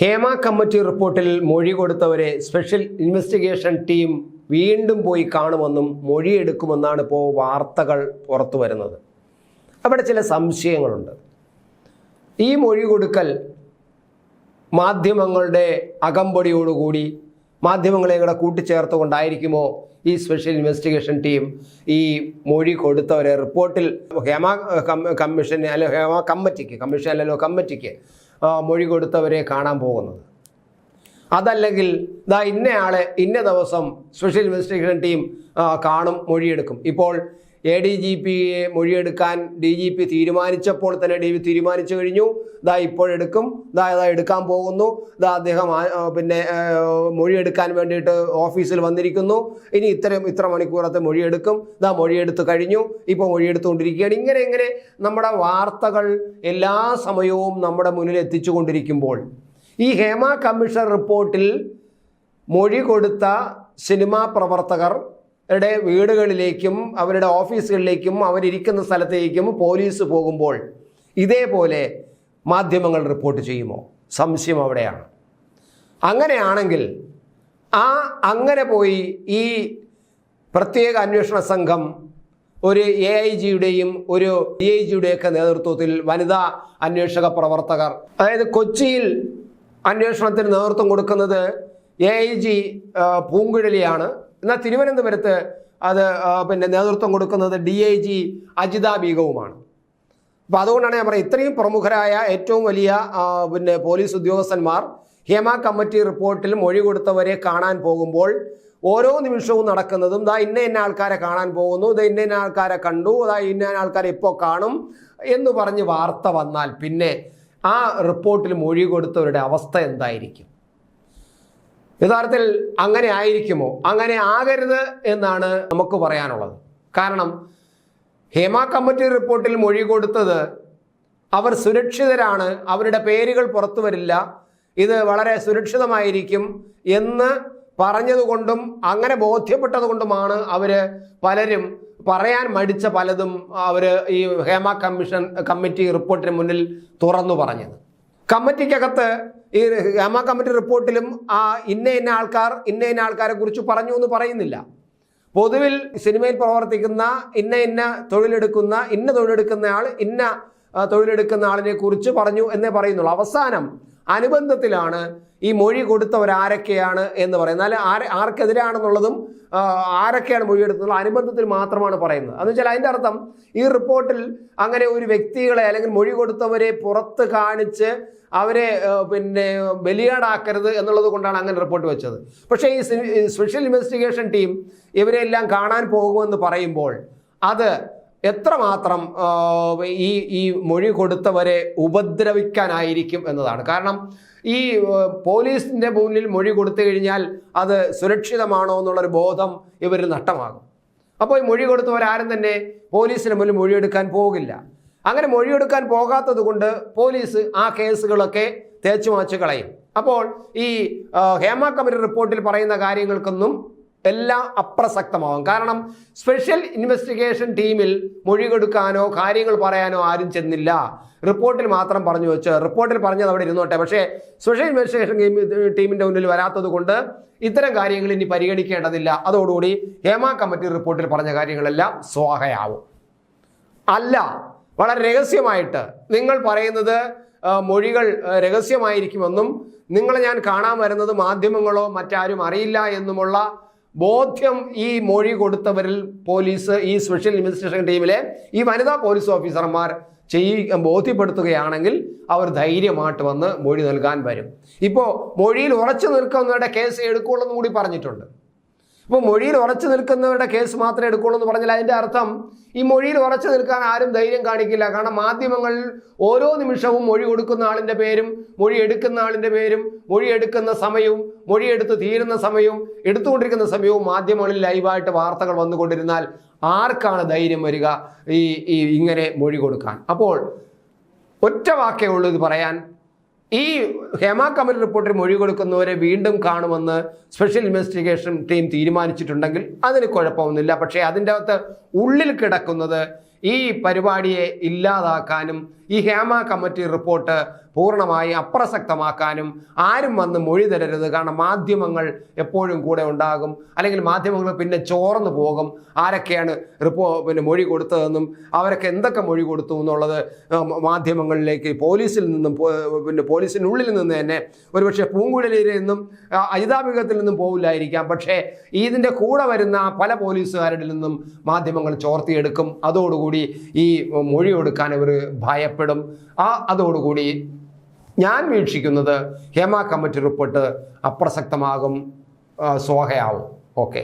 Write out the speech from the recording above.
Hema committee റിപ്പോർട്ടിൽ മൊഴി കൊടുത്തവരെ special investigation team വീണ്ടും പോയി കാണുമെന്നും മൊഴിയെടുക്കുമെന്നാണ് ഇപ്പോൾ വാർത്തകൾ പുറത്തു വരുന്നത്. അവിടെ ചില സംശയങ്ങളുണ്ട്. ഈ മൊഴി കൊടുക്കൽ മാധ്യമങ്ങളുടെ അകമ്പടിയോടുകൂടി മാധ്യമങ്ങളെ കൂടെ കൂട്ടിച്ചേർത്തുകൊണ്ടായിരിക്കുമോ ഈ സ്പെഷ്യൽ ഇൻവെസ്റ്റിഗേഷൻ ടീം ഈ മൊഴി കൊടുത്തവരെ? റിപ്പോർട്ടിൽ ഹേമ കമ്മീഷൻ അല്ലെങ്കിൽ ഹേമ കമ്മിറ്റിക്ക് കമ്മീഷൻ അല്ലല്ലോ കമ്മിറ്റിക്ക് മൊഴി കൊടുത്തവരെ കാണാൻ പോകുന്നത്. അതല്ലെങ്കിൽ ദാ ഇന്നയാളെ ഇന്ന ദിവസം സ്പെഷ്യൽ ഇൻവെസ്റ്റിഗേഷൻ ടീം കാണും മൊഴിയെടുക്കും. ഇപ്പോൾ എ ഡി ജി പിയെ മൊഴിയെടുക്കാൻ ഡി ജി പി തീരുമാനിച്ചപ്പോൾ തന്നെ ഡി തീരുമാനിച്ചു കഴിഞ്ഞു. ദാ ഇപ്പോഴെടുക്കും. ദാ ഇതാ എടുക്കാൻ പോകുന്നു. ദാ അദ്ദേഹം പിന്നെ മൊഴിയെടുക്കാൻ വേണ്ടിയിട്ട് ഓഫീസിൽ വന്നിരിക്കുന്നു. ഇനി ഇത്രയും ഇത്ര മണിക്കൂറത്തെ മൊഴിയെടുക്കും. ദാ മൊഴിയെടുത്ത് കഴിഞ്ഞു. ഇപ്പോൾ മൊഴിയെടുത്തുകൊണ്ടിരിക്കുകയാണ്. ഇങ്ങനെ ഇങ്ങനെ നമ്മുടെ വാർത്തകൾ എല്ലാ സമയവും നമ്മുടെ മുന്നിൽ എത്തിച്ചുകൊണ്ടിരിക്കുമ്പോൾ ഈ ഹേമ കമ്മീഷൻ റിപ്പോർട്ടിൽ മൊഴി കൊടുത്ത സിനിമാ പ്രവർത്തകരുടെ വീടുകളിലേക്കും അവരുടെ ഓഫീസുകളിലേക്കും അവരിയ്ക്കുന്ന സ്ഥലത്തേക്കും പോലീസ് പോകുമ്പോൾ ഇതേപോലെ മാധ്യമങ്ങൾ റിപ്പോർട്ട് ചെയ്യുമോ? സംശയം അവിടെയാണ്. അങ്ങനെയാണെങ്കിൽ ആ അങ്ങനെ പോയി ഈ പ്രത്യേക അന്വേഷണ സംഘം ഒരു എ ഐ ജിയുടെയും ഒരു ഡി ഐ ജിയുടെയൊക്കെ നേതൃത്വത്തിൽ വനിതാ അന്വേഷക പ്രവർത്തകർ അതായത് കൊച്ചിയിൽ അന്വേഷണത്തിന് നേതൃത്വം കൊടുക്കുന്നത് എ ഐ ജി പൂങ്കുഴലിയാണ്. എന്നാൽ തിരുവനന്തപുരത്ത് അത് പിന്നെ നേതൃത്വം കൊടുക്കുന്നത് ഡി ഐ ജി അജിത ബീഗവുമാണ്. അപ്പോൾ അതുകൊണ്ടാണ് ഞാൻ പറയുന്നത് ഇത്രയും പ്രമുഖരായ ഏറ്റവും വലിയ പിന്നെ പോലീസ് ഉദ്യോഗസ്ഥന്മാർ ഹേമ കമ്മിറ്റി റിപ്പോർട്ടിൽ മൊഴി കൊടുത്തവരെ കാണാൻ പോകുമ്പോൾ ഓരോ നിമിഷവും നടക്കുന്നതും ഇതാ ഇന്ന ഇന്ന ആൾക്കാരെ കാണാൻ പോകുന്നു ഇത് ഇന്ന ഇന്ന ആൾക്കാരെ കണ്ടു ഇന്ന ഇന്ന ആൾക്കാരെ ഇപ്പോൾ കാണും എന്ന് പറഞ്ഞ് വാർത്ത വന്നാൽ പിന്നെ ആ റിപ്പോർട്ടിൽ മൊഴി കൊടുത്തവരുടെ അവസ്ഥ എന്തായിരിക്കും? യഥാർത്ഥത്തിൽ അങ്ങനെ ആയിരിക്കുമോ? അങ്ങനെ ആകരുത് എന്നാണ് നമുക്ക് പറയാനുള്ളത്. കാരണം ഹേമ കമ്മിറ്റി റിപ്പോർട്ടിൽ മൊഴി കൊടുത്തത് അവർ സുരക്ഷിതരാണ് അവരുടെ പേരുകൾ പുറത്തു വരില്ല ഇത് വളരെ സുരക്ഷിതമായിരിക്കും എന്ന് പറഞ്ഞതുകൊണ്ടും അങ്ങനെ ബോധ്യപ്പെട്ടതുകൊണ്ടുമാണ് അവർ പലരും പറയാൻ മടിച്ച പലതും അവർ ഈ ഹേമ കമ്മീഷൻ കമ്മിറ്റി റിപ്പോർട്ടിന് മുന്നിൽ തുറന്നു പറഞ്ഞത്. കമ്മിറ്റിക്കകത്ത് ഈ ഹേമ കമ്മിറ്റി റിപ്പോർട്ടിലും ആ ഇന്ന ഇന്ന ആൾക്കാർ ഇന്ന ഇന്ന ആൾക്കാരെ കുറിച്ച് പറഞ്ഞു എന്ന് പറയുന്നില്ല. പൊതുവിൽ സിനിമയിൽ പ്രവർത്തിക്കുന്ന ഇന്ന ഇന്ന തൊഴിലെടുക്കുന്ന ഇന്ന തൊഴിലെടുക്കുന്ന ആൾ ഇന്ന തൊഴിലെടുക്കുന്ന ആളിനെ കുറിച്ച് പറഞ്ഞു എന്നേ പറയുന്നുള്ളൂ. അവസാനം അനുബന്ധത്തിലാണ് ഈ മൊഴി കൊടുത്തവരാരൊക്കെയാണ് എന്ന് പറയുന്നത്. അല്ല ആര് ആർക്കെതിരാണെന്നുള്ളതും ആരൊക്കെയാണ് മൊഴി എടുത്തുള്ള അനുബന്ധത്തിൽ മാത്രമാണ് പറയുന്നത്. എന്ന് വെച്ചാൽ അതിന്റെ അർത്ഥം ഈ റിപ്പോർട്ടിൽ അങ്ങനെ ഒരു വ്യക്തികളെ അല്ലെങ്കിൽ മൊഴി കൊടുത്തവരെ പുറത്ത് കാണിച്ച് അവരെ പിന്നെ ബലിയാടാക്കരുത് എന്നുള്ളത് കൊണ്ടാണ് അങ്ങനെ റിപ്പോർട്ട് വെച്ചത്. പക്ഷേ ഈ സ്പെഷ്യൽ ഇൻവെസ്റ്റിഗേഷൻ ടീം ഇവരെല്ലാം കാണാൻ പോകുമെന്ന് പറയുമ്പോൾ അത് എത്രമാത്രം ഈ ഈ മൊഴി കൊടുത്തവരെ ഉപദ്രവിക്കാനായിരിക്കും എന്നതാണ്. കാരണം ഈ പോലീസിന്റെ മുന്നിൽ മൊഴി കൊടുത്തു കഴിഞ്ഞാൽ അത് സുരക്ഷിതമാണോ എന്നുള്ളൊരു ബോധം ഇവരിൽ നഷ്ടമാകും. അപ്പോൾ ഈ മൊഴി കൊടുത്തവരാരും തന്നെ പോലീസിന് മുന്നിൽ മൊഴിയെടുക്കാൻ പോകില്ല. അങ്ങനെ മൊഴിയെടുക്കാൻ പോകാത്തത് കൊണ്ട് പോലീസ് ആ കേസുകളൊക്കെ തേച്ചു മാച്ചു കളയും. അപ്പോൾ ഈ ഹേമ കമ്മിറ്റി റിപ്പോർട്ടിൽ പറയുന്ന കാര്യങ്ങൾക്കൊന്നും എല്ലാം അപ്രസക്തമാകും. കാരണം സ്പെഷ്യൽ ഇൻവെസ്റ്റിഗേഷൻ ടീമിൽ മൊഴി കൊടുക്കാനോ കാര്യങ്ങൾ പറയാനോ ആരും ചെന്നില്ല. റിപ്പോർട്ടിൽ മാത്രം പറഞ്ഞു വെച്ച്. റിപ്പോർട്ടിൽ പറഞ്ഞത് അവിടെ ഇരുന്നോട്ടെ. പക്ഷേ സ്പെഷ്യൽ ഇൻവെസ്റ്റിഗേഷൻ ടീമിന്റെ മുന്നിൽ വരാത്തത് കൊണ്ട് ഇത്തരം കാര്യങ്ങൾ ഇനി പരിഗണിക്കേണ്ടതില്ല. അതോടുകൂടി ഹേമ കമ്മിറ്റി റിപ്പോർട്ടിൽ പറഞ്ഞ കാര്യങ്ങളെല്ലാം സ്വാഹയാവും. അല്ല വളരെ രഹസ്യമായിട്ട് നിങ്ങൾ പറയുന്നത് മൊഴികൾ രഹസ്യമായിരിക്കുമെന്നും നിങ്ങളെ ഞാൻ കാണാൻ വരുന്നത് മാധ്യമങ്ങളോ മറ്റാരും അറിയില്ല എന്നുമുള്ള ബോധ്യം ഈ മൊഴി കൊടുത്തവരിൽ പോലീസ് ഈ സ്പെഷ്യൽ ഇൻവെസ്റ്റിഗേഷൻ ടീമിലെ ഈ വനിതാ പോലീസ് ഓഫീസർമാർ ചെയ്യ ബോധ്യപ്പെടുത്തുകയാണെങ്കിൽ അവർ ധൈര്യമായിട്ട് വന്ന് മൊഴി നൽകാൻ വരും. ഇപ്പോൾ മൊഴിയിൽ ഉറച്ചു നിൽക്കുന്നവരുടെ കേസ് എടുക്കുള്ളൂ കൂടി പറഞ്ഞിട്ടുണ്ട്. ഇപ്പോൾ മൊഴിയിൽ ഉറച്ചു നിൽക്കുന്നവരുടെ കേസ് മാത്രമേ എടുക്കുള്ളൂ എന്ന് പറഞ്ഞാൽ അതിന്റെ അർത്ഥം ഈ മൊഴിയിൽ ഉറച്ചു നിൽക്കാൻ ആരും ധൈര്യം കാണിക്കില്ല. കാരണം മാധ്യമങ്ങൾ ഓരോ നിമിഷവും മൊഴി കൊടുക്കുന്ന ആളിന്റെ പേരും മൊഴി എടുക്കുന്ന ആളിന്റെ പേരും മൊഴി എടുക്കുന്ന സമയവും മൊഴി എടുത്ത് തീരുന്ന സമയവും എടുത്തുകൊണ്ടിരിക്കുന്ന സമയവും മാധ്യമങ്ങളിൽ ലൈവായിട്ട് വാർത്തകൾ വന്നുകൊണ്ടിരുന്നാൽ ആർക്കാണ് ധൈര്യം വരിക ഈ ഇങ്ങനെ മൊഴി കൊടുക്കാൻ? അപ്പോൾ ഒറ്റ വാക്കേ ഉള്ളൂ ഇത് പറയാൻ. ഈ ഹേമ കമൽ റിപ്പോർട്ടിൽ മൊഴി കൊടുക്കുന്നവരെ വീണ്ടും കാണുമെന്ന് സ്പെഷ്യൽ ഇൻവെസ്റ്റിഗേഷൻ ടീം തീരുമാനിച്ചിട്ടുണ്ടെങ്കിൽ അതിന് കുഴപ്പമൊന്നുമില്ല. പക്ഷേ അതിന്റെ അകത്ത് ഉള്ളിൽ കിടക്കുന്നത് ഈ പരിപാടിയെ ഇല്ലാതാക്കാനും ഈ ഹേമ കമ്മിറ്റി റിപ്പോർട്ട് പൂർണമായി അപ്രസക്തമാക്കാനും ആരും വന്ന് മൊഴി തരരുത്. കാരണം മാധ്യമങ്ങൾ എപ്പോഴും കൂടെ ഉണ്ടാകും. അല്ലെങ്കിൽ മാധ്യമങ്ങൾ പിന്നെ ചോർന്നു പോകും. ആരൊക്കെയാണ് റിപ്പോ പിന്നെ മൊഴി കൊടുത്തതെന്നും അവരൊക്കെ എന്തൊക്കെ മൊഴി കൊടുത്തു എന്നുള്ളത് മാധ്യമങ്ങളിലേക്ക് പോലീസിൽ നിന്നും പിന്നെ പോലീസിനുള്ളിൽ നിന്ന് തന്നെ ഒരുപക്ഷെ പൂങ്കുഴലിയിൽ നിന്നും അജിതാഭിഗത്തിൽ നിന്നും പോവില്ലായിരിക്കാം. പക്ഷേ ഇതിന്റെ കൂടെ വരുന്ന പല പോലീസുകാരുടെ നിന്നും മാധ്യമങ്ങൾ ചോർത്തിയെടുക്കും. അതോടുകൂടി ഈ മൊഴി കൊടുക്കാൻ ഇവർ ഭയപ്പെടും. ആ അതോടുകൂടി ഞാൻ വീക്ഷിക്കുന്നത് ഹേമ കമ്മിറ്റി റിപ്പോർട്ട് അപ്രസക്തമാകും സോഹയാവും ഓക്കെ.